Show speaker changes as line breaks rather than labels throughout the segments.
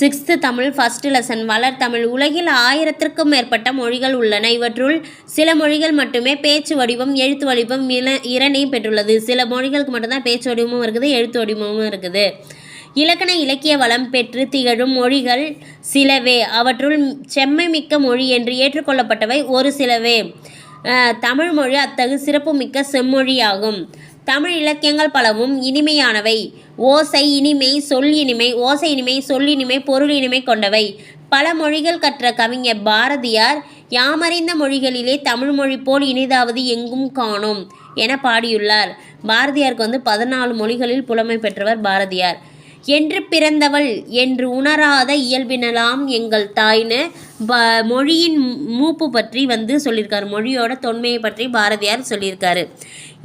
sixth Tamil first lesson வளர் தமிழ் உலகில் ஆயிரத்திற்கும் மேற்பட்ட மொழிகள் உள்ளன இவற்றுள் சில மொழிகள் மட்டுமே பேச்சு வடிவம் எழுத்து வடிவம் இல இரண்டையும் பெற்றுள்ளது சில மொழிகளுக்கு மட்டும்தான் பேச்சு வடிவமும் இருக்குது எழுத்து வடிவமும் இருக்குது இலக்கண இலக்கிய வளம் பெற்று திகழும் மொழிகள் சிலவே அவற்றுள் செம்மை மிக்க மொழி என்று ஏற்றுக்கொள்ளப்பட்டவை ஒரு சிலவே தமிழ் மொழி அத்தகு சிறப்புமிக்க செம்மொழியாகும் தமிழ் இலக்கியங்கள் பலவும் இனிமையானவை ஓசை இனிமை சொல் இனிமை ஓசை இனிமை சொல் இனிமை பொருள் இனிமை கொண்டவை பல மொழிகள் கற்ற கவிஞர் பாரதியார் யாமறிந்த மொழிகளிலே தமிழ் மொழி போல் இனிதாவது எங்கும் காணோம் என பாடியுள்ளார் பாரதியாருக்கு வந்து பதினாலு மொழிகளில் புலமை பெற்றவர் பாரதியார் என்று பிறந்தவள் என்று உணராத இயல்பினலாம் எங்கள் தாய்னு ப மொழியின் மூப்பு பற்றி வந்து சொல்லியிருக்காரு மொழியோட தொன்மையை பற்றி பாரதியார் சொல்லியிருக்காரு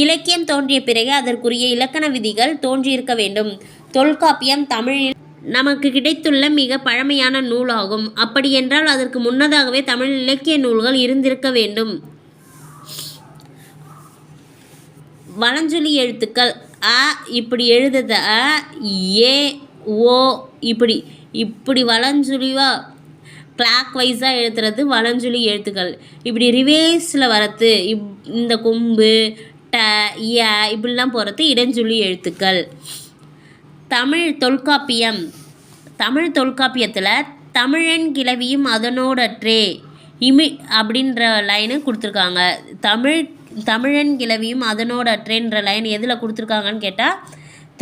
இலக்கியம் தோன்றிய பிறகு அதற்குரிய இலக்கண விதிகள் தோன்றியிருக்க வேண்டும் தொல்காப்பியம் தமிழில் நமக்கு கிடைத்துள்ள மிக பழமையான நூலாகும் அப்படியென்றால் அதற்கு முன்னதாகவே தமிழ் இலக்கிய நூல்கள் இருந்திருக்க வேண்டும் வளஞ்சொலி எழுத்துக்கள் அ இப்படி எழுதுத அ ஏ ஓ இப்படி இப்படி வளஞ்சொலிவா கிளாக் வைஸாக எழுத்துறது வளஞ்சொலி எழுத்துக்கள் இப்படி ரிவேஸில் வரத்து இப் இந்த கொம்பு ட ய இப்படிலாம் போகிறது இடஞ்சொல்லி எழுத்துக்கள் தமிழ் தொல்காப்பியம் தமிழ் தொல்காப்பியத்தில் தமிழன் கிளவியும் அதனோடற்றே இமி அப்படின்ற லைனு கொடுத்துருக்காங்க தமிழ் தமிழன் கிளவியும் அதனோடற்றேன்ற லைன் எதில் கொடுத்துருக்காங்கன்னு கேட்டால்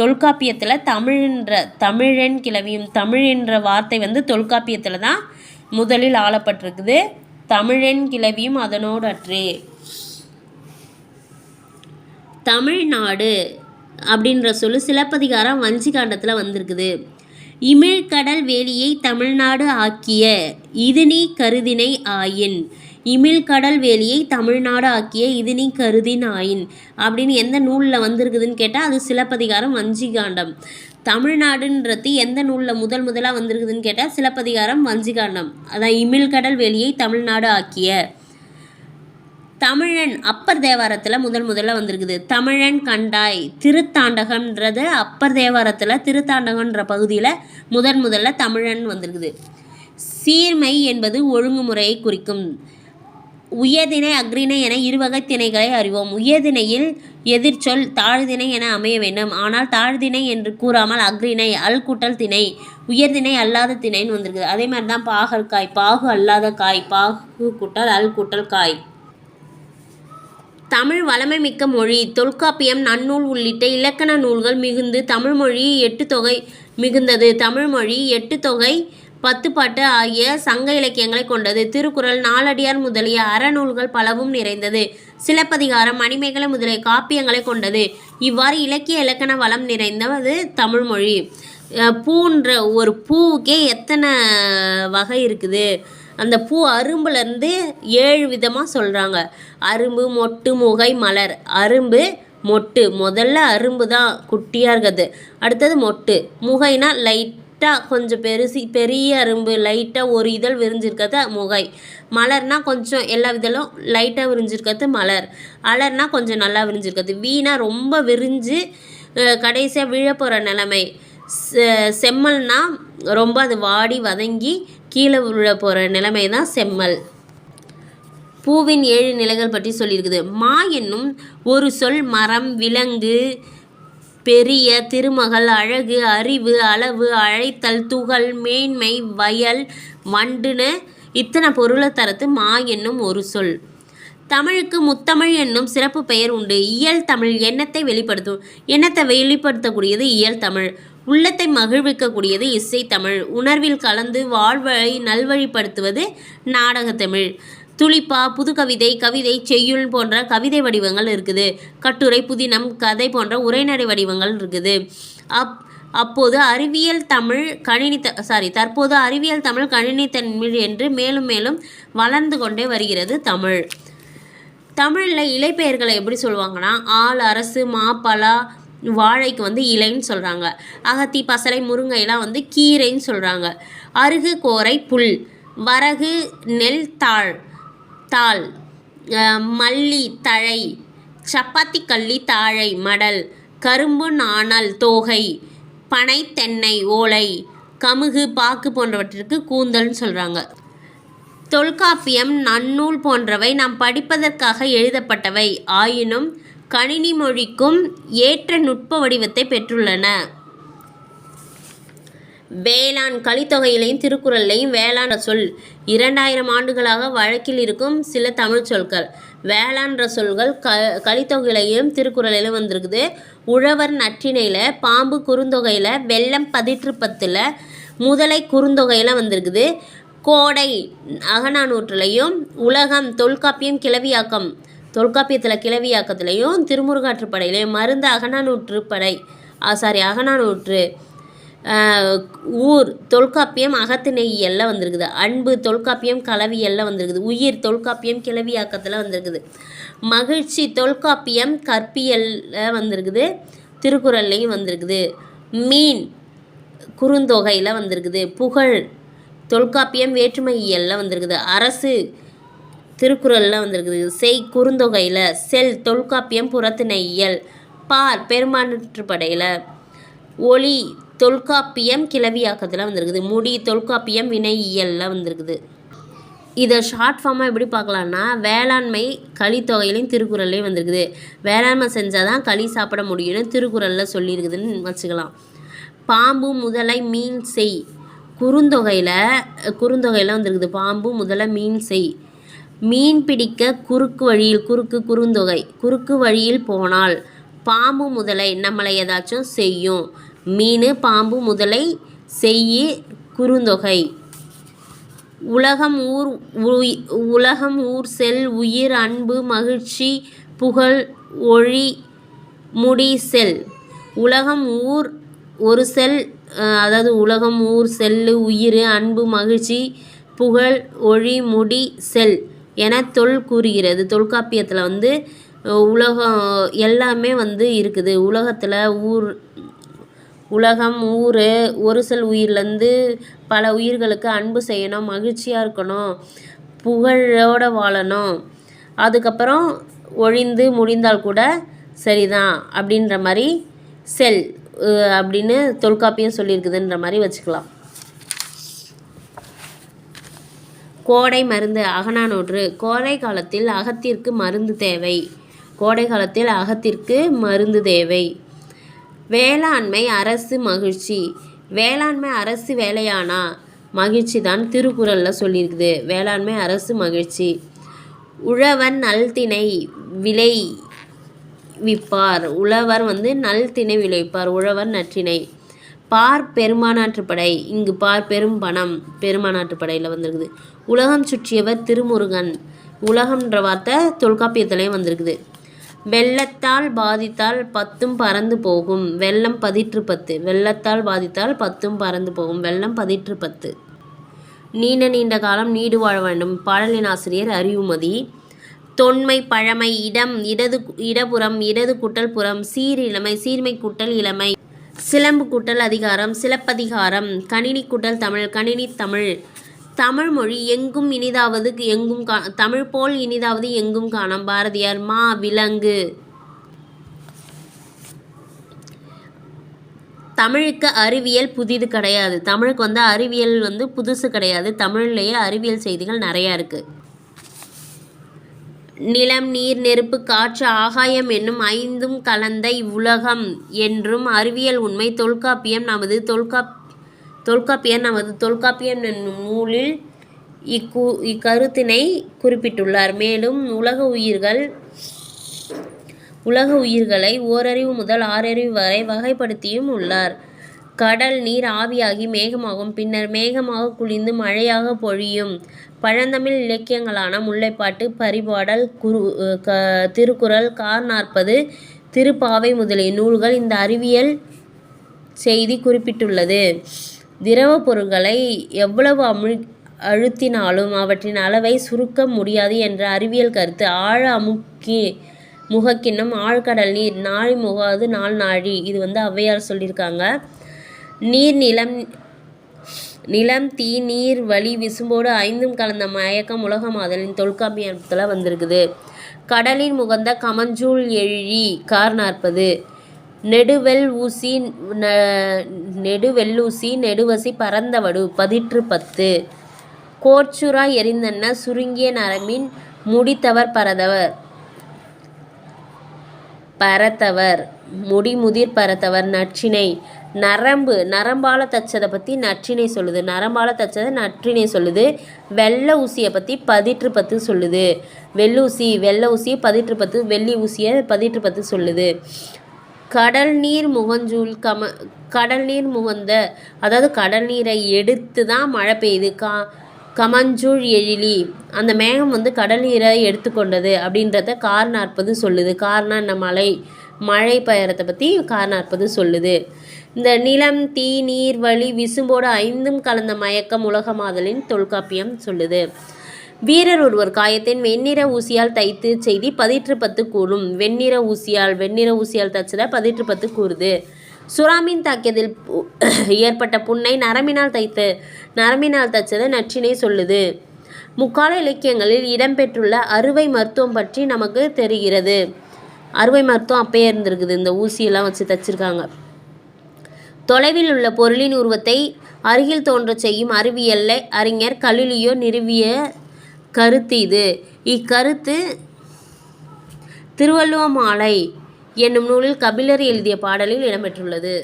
தொல்காப்பியத்தில் தமிழ்ன்ற தமிழன் கிளவியும் தமிழ் என்ற வார்த்தை வந்து தொல்காப்பியத்தில் தான் முதலில் ஆளப்பட்டிருக்குது தமிழன் கிளவியும் அதனோடற்றே தமிழ்நாடு அப்படின்ற சொல்லு சிலப்பதிகாரம் வஞ்சிகாண்டத்தில் வந்திருக்குது இமிழ்கடல் வேலியை தமிழ்நாடு ஆக்கிய இதுனி கருதினை ஆயின் இமிழ்கடல் வேலியை தமிழ்நாடு ஆக்கிய இதுனி கருதின் ஆயின் அப்படின்னு எந்த நூலில் வந்திருக்குதுன்னு கேட்டால் அது சிலப்பதிகாரம் வஞ்சிகாண்டம் தமிழ்நாடுன்றது எந்த நூலில் முதல் முதலாக வந்திருக்குதுன்னு கேட்டால் சிலப்பதிகாரம் வஞ்சிகாண்டம் அதான் இமிழ்கடல் வேலியை தமிழ்நாடு ஆக்கிய தமிழன் அப்பர் தேவாரத்தில் முதல் முதல்ல வந்திருக்குது தமிழன் கண்டாய் திருத்தாண்டகன்றது அப்பர் தேவாரத்தில் திருத்தாண்டகன்ற பகுதியில் முதன் முதல்ல தமிழன் வந்திருக்குது சீர்மை என்பது ஒழுங்குமுறையை குறிக்கும் உயர்திணை அக்ரிணை என இருவகை திணைகளை அறிவோம் உயர்திணையில் எதிர்ச்சொல் தாழ்தினை என அமைய வேண்டும் ஆனால் தாழ்தினை என்று கூறாமல் அக்ரிணை அல் கூட்டல் திணை உயர்திணை அல்லாத திணைன்னு வந்திருக்குது அதே மாதிரி தான் பாகல் காய் பாகு அல்லாத காய் பாகு கூட்டல் அல் காய் தமிழ் வளமை மிக்க மொழி தொல்காப்பியம் நன்னூல் உள்ளிட்ட இலக்கண நூல்கள் மிகுந்து தமிழ்மொழி எட்டு தொகை மிகுந்தது தமிழ்மொழி எட்டு தொகை பத்துப்பாட்டு ஆகிய சங்க இலக்கியங்களை கொண்டது திருக்குறள் நாலடியார் முதலிய அறநூல்கள் பலவும் நிறைந்தது சிலப்பதிகாரம் மணிமேகலை முதலிய காப்பியங்களை கொண்டது இவ்வாறு இலக்கிய இலக்கண வளம் நிறைந்தது தமிழ்மொழி பூன்ற ஒரு பூவுக்கே எத்தனை வகை இருக்குது அந்த பூ அரும்புலேருந்து ஏழு விதமாக சொல்கிறாங்க அரும்பு மொட்டு முகை மலர் அரும்பு மொட்டு முதல்ல அரும்பு தான் குட்டியாக இருக்கிறது அடுத்தது மொட்டு முகைனா லைட்டாக கொஞ்சம் பெருசி பெரிய அரும்பு லைட்டாக ஒரு இதழ் விரிஞ்சிருக்கிறது முகை மலர்னால் கொஞ்சம் எல்லா விதலும் லைட்டாக விரிஞ்சிருக்கிறது மலர் அலர்னா கொஞ்சம் நல்லா விரிஞ்சிருக்கிறது வீணாக ரொம்ப விரிஞ்சு கடைசியாக விழப்போகிற நிலைமை செம்மல்னால் ரொம்ப அது வாடி வதங்கி கீழே விழ போகிற நிலைமை தான் செம்மல் பூவின் ஏழு நிலைகள் பற்றி சொல்லியிருக்குது மா என்னும் ஒரு சொல் மரம் விலங்கு பெரிய திருமகள் அழகு அறிவு அளவு அழைத்தல் துகள் மேன்மை வயல் வண்டுன்னு இத்தனை பொருளை தரத்து மா என்னும் ஒரு சொல் தமிழுக்கு முத்தமிழ் என்னும் சிறப்பு பெயர் உண்டு இயல் தமிழ் எண்ணத்தை வெளிப்படுத்தும் எண்ணத்தை வெளிப்படுத்தக்கூடியது இயல் தமிழ் உள்ளத்தை மகிழ்விக்கக்கூடியது இசை தமிழ் உணர்வில் கலந்து வாழ்வழி நல்வழிப்படுத்துவது நாடகத்தமிழ் துளிப்பா புது கவிதை கவிதை செய்யுள் போன்ற கவிதை வடிவங்கள் இருக்குது கட்டுரை புதினம் கதை போன்ற உரைநடை வடிவங்கள் இருக்குது அப் அப்போது அறிவியல் தமிழ் கணினி த சாரி தற்போது அறிவியல் தமிழ் கணினி தமிழ் என்று மேலும் மேலும் வளர்ந்து கொண்டே வருகிறது தமிழ் தமிழில் இலைப்பெயர்களை எப்படி சொல்லுவாங்கன்னா ஆள் அரசு மாப்பலா வாழைக்கு வந்து இலைன்னு சொல்கிறாங்க அகத்தி பசலை முருங்கைலாம் வந்து கீரைன்னு சொல்கிறாங்க அருகு கோரை புல் வரகு நெல் தாழ் தாள் மல்லி தழை சப்பாத்தி கள்ளி தாழை மடல் கரும்பு நாணல் தோகை பனை தென்னை ஓலை கமுகு பாக்கு போன்றவற்றிற்கு கூந்தல்னு சொல்கிறாங்க தொல்காப்பியம் நன்னூல் போன்றவை நாம் படிப்பதற்காக எழுதப்பட்டவை ஆயினும் கணினி மொழிக்கும் ஏற்ற நுட்ப வடிவத்தை பெற்றுள்ளன வேளாண் கலித்தொகையிலையும் திருக்குறள்லையும் வேளாண்ற சொல் இரண்டாயிரம் ஆண்டுகளாக வழக்கில் இருக்கும் சில தமிழ் சொற்கள் வேளாண்ற சொல்கள் க கலித்தொகையிலையும் திருக்குறளிலும் வந்திருக்குது உழவர் நற்றிணையில் பாம்பு குறுந்தொகையில் வெள்ளம் பதிற்றுப்பத்தில் முதலை குறுந்தொகையில் வந்திருக்குது கோடை அகநானூற்றுலையும் உலகம் தொல்காப்பியம் கிளவியாக்கம் தொல்காப்பியத்தில் கிளவியாக்கத்துலேயும் திருமுருகாற்றுப்படையிலையும் மருந்து அகநானூற்று படை சாரி அகநானூற்று ஊர் தொல்காப்பியம் அகத்திணையல்ல வந்திருக்குது அன்பு தொல்காப்பியம் கலவியல்ல வந்திருக்குது உயிர் தொல்காப்பியம் கிளவியாக்கத்தில் வந்திருக்குது மகிழ்ச்சி தொல்காப்பியம் கற்பியலில் வந்திருக்குது திருக்குறள்லையும் வந்திருக்குது மீன் குறுந்தொகையில் வந்திருக்குது புகழ் தொல்காப்பியம் வேற்றுமை வந்திருக்குது அரசு திருக்குறளில் வந்திருக்குது செய் குறுந்தொகையில் செல் தொல்காப்பியம் புறத்தின இயல் பார் பெருமாற்றுப்படையில் ஒளி தொல்காப்பியம் கிளவியாக்கத்தில் வந்திருக்குது முடி தொல்காப்பியம் வினை இயலில் வந்திருக்குது இதை ஷார்ட் ஃபார்மாக எப்படி பார்க்கலான்னா வேளாண்மை களித்தொகையிலையும் திருக்குறள்லேயும் வந்திருக்குது வேளாண்மை செஞ்சால் தான் களி சாப்பிட முடியும்னு திருக்குறளில் சொல்லியிருக்குதுன்னு வச்சுக்கலாம் பாம்பு முதலை மீன் செய் குறுந்தொகையில் குறுந்தொகையில் வந்திருக்குது பாம்பு முதலை மீன் செய் மீன் பிடிக்க குறுக்கு வழியில் குறுக்கு குறுந்தொகை குறுக்கு வழியில் போனால் பாம்பு முதலை நம்மளை ஏதாச்சும் செய்யும் மீன் பாம்பு முதலை செய்ய குறுந்தொகை உலகம் ஊர் உலகம் ஊர் செல் உயிர் அன்பு மகிழ்ச்சி புகழ் ஒளி முடி செல் உலகம் ஊர் ஒரு செல் அதாவது உலகம் ஊர் செல்லு உயிர் அன்பு மகிழ்ச்சி புகழ் ஒளி முடி செல் என தொல் கூறுகிறது தொல்காப்பியத்தில் வந்து உலகம் எல்லாமே வந்து இருக்குது உலகத்தில் ஊர் உலகம் ஊர் ஒரு சில உயிர்லேருந்து பல உயிர்களுக்கு அன்பு செய்யணும் மகிழ்ச்சியாக இருக்கணும் புகழோடு வாழணும் அதுக்கப்புறம் ஒழிந்து முடிந்தால் கூட சரிதான் அப்படின்ற மாதிரி செல் அப்படின்னு தொல்காப்பியம் சொல்லியிருக்குதுன்ற மாதிரி வச்சுக்கலாம் கோடை மருந்து அகனானொன்று கோடை காலத்தில் அகத்திற்கு மருந்து தேவை கோடை காலத்தில் அகத்திற்கு மருந்து தேவை வேளாண்மை அரசு மகிழ்ச்சி வேளாண்மை அரசு வேலையானா மகிழ்ச்சி தான் திருக்குறளில் சொல்லியிருக்குது வேளாண்மை அரசு மகிழ்ச்சி உழவன் நல்திணை விளை விப்பார் உழவர் வந்து நல்திணை விளைவிப்பார் உழவர் நற்றிணை பார் பெருமானாற்றுப்படை இங்கு பார் பெரும் பணம் பெருமானாற்றுப்படையில் வந்திருக்குது உலகம் சுற்றியவர் திருமுருகன் உலகம்ன்ற வார்த்தை தொல்காப்பியத்திலையும் வந்திருக்குது வெள்ளத்தால் பாதித்தால் பத்தும் பறந்து போகும் வெள்ளம் பதிற்று பத்து வெள்ளத்தால் பாதித்தால் பத்தும் பறந்து போகும் வெள்ளம் பதிற்று பத்து நீண்ட நீண்ட காலம் நீடு வாழ வேண்டும் பாடலின் ஆசிரியர் அறிவுமதி தொன்மை பழமை இடம் இடது இடபுறம் இடது குட்டல் புறம் சீர் இளமை சீர்மை குட்டல் இளமை சிலம்பு கூட்டல் அதிகாரம் சிலப்பதிகாரம் கணினி கூட்டல் தமிழ் கணினி தமிழ் தமிழ் மொழி எங்கும் இனிதாவது எங்கும் கா தமிழ் போல் இனிதாவது எங்கும் காணும் பாரதியார் மா விலங்கு தமிழுக்கு அறிவியல் புதிது கிடையாது தமிழுக்கு வந்து அறிவியல் வந்து புதுசு கிடையாது தமிழ்லேயே அறிவியல் செய்திகள் நிறையா இருக்குது நிலம் நீர் நெருப்பு காற்று ஆகாயம் என்னும் ஐந்தும் கலந்த இவ்வுலகம் என்றும் அறிவியல் உண்மை தொல்காப்பியம் நமது தொல்காப் தொல்காப்பியம் நமது தொல்காப்பியம் என்னும் நூலில் இக்கு இக்கருத்தினை குறிப்பிட்டுள்ளார் மேலும் உலக உயிர்கள் உலக உயிர்களை ஓரறிவு முதல் ஆறறிவு வரை வகைப்படுத்தியும் உள்ளார் கடல் நீர் ஆவியாகி மேகமாகும் பின்னர் மேகமாக குளிந்து மழையாக பொழியும் பழந்தமிழ் இலக்கியங்களான முல்லைப்பாட்டு பரிபாடல் குரு க திருக்குறள் கார் நாற்பது திருப்பாவை முதலிய நூல்கள் இந்த அறிவியல் செய்தி குறிப்பிட்டுள்ளது திரவ பொருட்களை எவ்வளவு அமுழ் அழுத்தினாலும் அவற்றின் அளவை சுருக்க முடியாது என்ற அறிவியல் கருத்து ஆழ அமுக்கி முகக்கின்னும் ஆழ்கடல் நீர் நாழி முகாது நாள் நாழி இது வந்து ஔவையார் சொல்லியிருக்காங்க நீர் நிலம் நிலம் தீ நீர் வழி விசும்போடு ஐந்தும் கலந்த மயக்கம் உலக மாதலின் தொல்காப்பியத்தில் வந்திருக்குது கடலின் முகந்த கமஞ்சூல் எழி கார் நாற்பது நெடுவெல் ஊசி நெடுவெல்லூசி நெடுவசி பறந்தவடு பதிற்று பத்து கோச்சுரா எரிந்தன்ன சுருங்கிய நரமின் முடித்தவர் பரதவர் பரத்தவர் முடிமுதிர் பரத்தவர் நச்சினை நரம்பு நரம்பால தச்சதை பற்றி நற்றினை சொல்லுது நரம்பால் தச்சதை நற்றினை சொல்லுது வெள்ளை ஊசியை பற்றி பதிற்று பத்து சொல்லுது வெள்ளூசி வெள்ளை ஊசியை பதிற்று பத்து வெள்ளி ஊசியை பதிற்று பத்து சொல்லுது கடல் நீர் முகஞ்சூல் கம கடல் நீர் முகந்த அதாவது கடல் நீரை எடுத்து தான் மழை பெய்யுது கா கமஞ்சூழ் எழிலி அந்த மேகம் வந்து கடல் நீரை எடுத்துக்கொண்டது அப்படின்றத கார் நாற்பது சொல்லுது காரணம் என்ன மழை மழை பெயரத்தை பற்றி கார் நாற்பது சொல்லுது இந்த நிலம் தீ நீர் வழி விசும்போடு ஐந்தும் கலந்த மயக்கம் உலகமாதலின் தொல்காப்பியம் சொல்லுது வீரர் ஒருவர் காயத்தின் வெண்ணிற ஊசியால் தைத்து செய்தி பதிற்று பத்து கூறும் வெண்ணிற ஊசியால் வெண்ணிற ஊசியால் தச்சத பதிற்று பத்து கூறுது சுறாமீன் தாக்கியதில் ஏற்பட்ட புண்ணை நரம்பினால் தைத்து நரம்பினால் தச்சத நற்றினை சொல்லுது முக்கால இலக்கியங்களில் இடம்பெற்றுள்ள அறுவை மருத்துவம் பற்றி நமக்கு தெரிகிறது அறுவை மருத்துவம் அப்பயே இருந்திருக்குது இந்த ஊசியெல்லாம் வச்சு தச்சிருக்காங்க தொலைவில் உள்ள பொருளின் உருவத்தை அருகில் தோன்றச் செய்யும் அறிவியல்லை அறிஞர் கலிலியோ நிறுவிய கருத்து இது இக்கருத்து மாலை என்னும் நூலில் கபிலர் எழுதிய பாடலில் இடம்பெற்றுள்ளது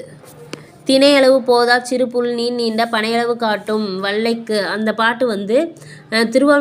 தினையளவு போதா சிறு நீர் நீண்ட பனையளவு காட்டும் வல்லைக்கு அந்த பாட்டு வந்து திருவள்ளுவர்